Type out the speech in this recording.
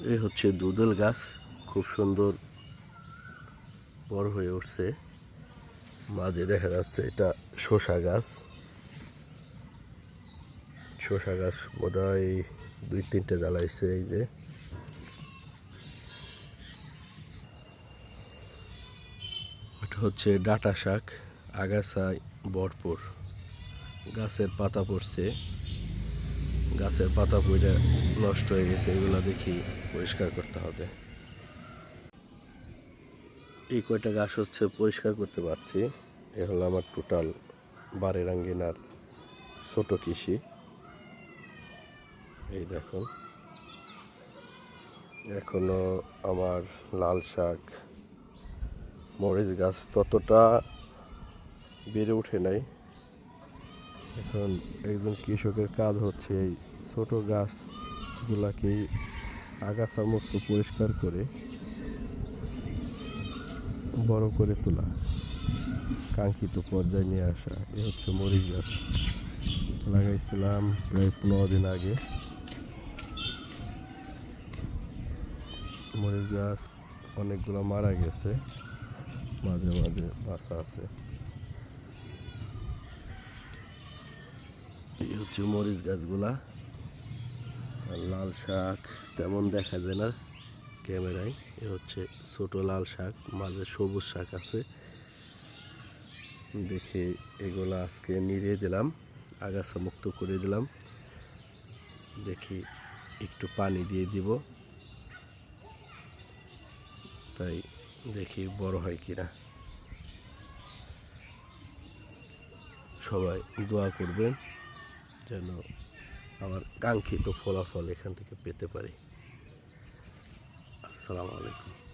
এই হচ্ছে দুদল গাছ। খুব সুন্দর বড় হয়ে উঠছে। মাঝে দেখা যাচ্ছে এটা শসা গাছ। শসা গাছ বোধহয় দুই তিনটে জ্বালাইছে এই যে। এটা হচ্ছে ডাটা শাক, আগাছায় ভরপুর। গাছের পাতা পড়ছে। গাছের পাতা পড়ে নষ্ট হয়ে গেছে, এগুলো দেখি পরিষ্কার করতে হবে। এই কয়টা গাছ হচ্ছে পরিষ্কার করতে পারছি। এ হলো আমার টোটাল বারের আঙ্গিনার ছোট কৃষি। এই দেখুন। এখনও আমার লাল শাক, মরিচ গাছ ততটা বেড়ে ওঠে নাই। এখন একজন কৃষকের কাজ হচ্ছে এই ছোট গাছগুলাকেই আগাছা মুক্ত পরিষ্কার করে বড় করে তোলা, কাঙ্ক্ষিত পর্যায়ে নিয়ে আসা। এ হচ্ছে মরিচ গাছ। লাগাইছিলাম প্রায় পনেরো দিন আগে। মরিচ গাছ অনেকগুলো মারা গেছে। মাঝে মাঝে বাসা আছে। এই হচ্ছে মরিচ গাছগুলা। আর লাল শাক তেমন দেখা যায় না ক্যামেরায়। এ হচ্ছে ছোট লাল শাক, মাঝে সবুজ শাক আছে। দেখে এগুলা আজকে নিড়িয়ে দিলাম, আগাছা মুক্ত করে দিলাম। দেখি একটু পানি দিয়ে দিব। তাই দেখি বড় হয় কিনা। সবাই দোয়া করবেন। যেন আমার কাঙ্ক্ষিত ফলাফল এখান থেকে পেতে পারি। আসসালামু আলাইকুম।